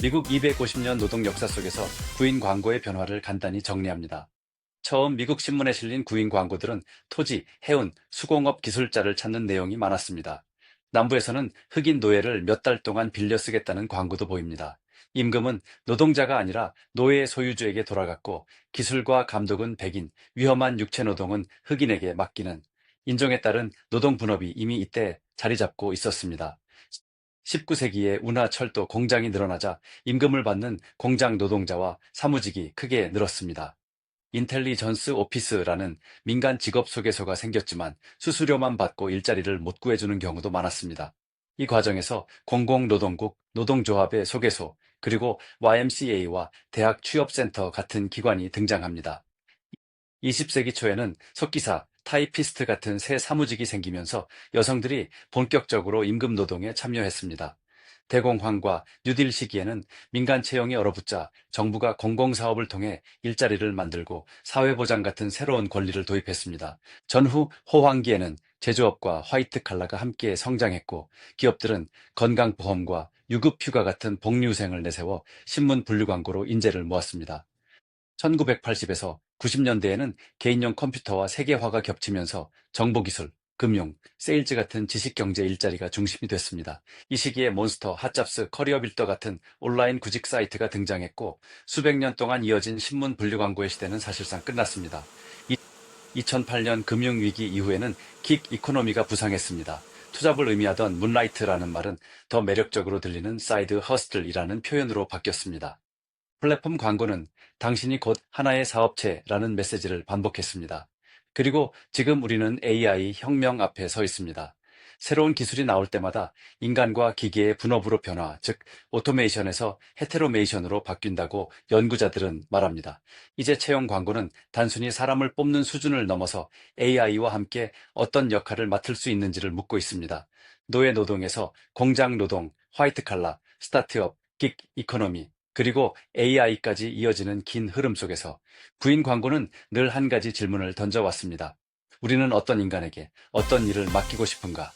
미국 250년 노동 역사 속에서 구인 광고의 변화를 간단히 정리합니다. 처음 미국 신문에 실린 구인 광고들은 토지, 해운, 수공업 기술자를 찾는 내용이 많았습니다. 남부에서는 흑인 노예를 몇 달 동안 빌려 쓰겠다는 광고도 보입니다. 임금은 노동자가 아니라 노예 소유주에게 돌아갔고 기술과 감독은 백인, 위험한 육체 노동은 흑인에게 맡기는 인종에 따른 노동 분업이 이미 이때 자리 잡고 있었습니다. 19세기에 운하, 철도, 공장이 늘어나자 임금을 받는 공장 노동자와 사무직이 크게 늘었습니다. 인텔리전스 오피스라는 민간 직업 소개소가 생겼지만 수수료만 받고 일자리를 못 구해주는 경우도 많았습니다. 이 과정에서 공공노동국, 노동조합의 소개소, 그리고 YMCA와 대학 취업센터 같은 기관이 등장합니다. 20세기 초에는 속기사, 타이피스트 같은 새 사무직이 생기면서 여성들이 본격적으로 임금 노동에 참여했습니다. 대공황과 뉴딜 시기에는 민간 채용이 얼어붙자 정부가 공공사업을 통해 일자리를 만들고 사회보장 같은 새로운 권리를 도입했습니다. 전후 호황기에는 제조업과 화이트 칼라가 함께 성장했고 기업들은 건강보험과 유급휴가 같은 복리후생을 내세워 신문 분류 광고로 인재를 모았습니다. 1980에서 90년대에는 개인용 컴퓨터와 세계화가 겹치면서 정보기술, 금융, 세일즈 같은 지식경제 일자리가 중심이 됐습니다. 이 시기에 몬스터, 핫잡스, 커리어빌더 같은 온라인 구직 사이트가 등장했고 수백 년 동안 이어진 신문 분류 광고의 시대는 사실상 끝났습니다. 2008년 금융위기 이후에는 킥 이코노미가 부상했습니다. 투잡을 의미하던 문라이트라는 말은 더 매력적으로 들리는 사이드 허스틀이라는 표현으로 바뀌었습니다. 플랫폼 광고는 당신이 곧 하나의 사업체라는 메시지를 반복했습니다. 그리고 지금 우리는 AI 혁명 앞에 서 있습니다. 새로운 기술이 나올 때마다 인간과 기계의 분업으로 변화, 즉 오토메이션에서 헤테로메이션으로 바뀐다고 연구자들은 말합니다. 이제 채용 광고는 단순히 사람을 뽑는 수준을 넘어서 AI와 함께 어떤 역할을 맡을 수 있는지를 묻고 있습니다. 노예 노동에서 공장 노동, 화이트 칼라, 스타트업, 긱 이코노미, 그리고 AI까지 이어지는 긴 흐름 속에서 구인 광고는 늘 한 가지 질문을 던져왔습니다. 우리는 어떤 인간에게 어떤 일을 맡기고 싶은가?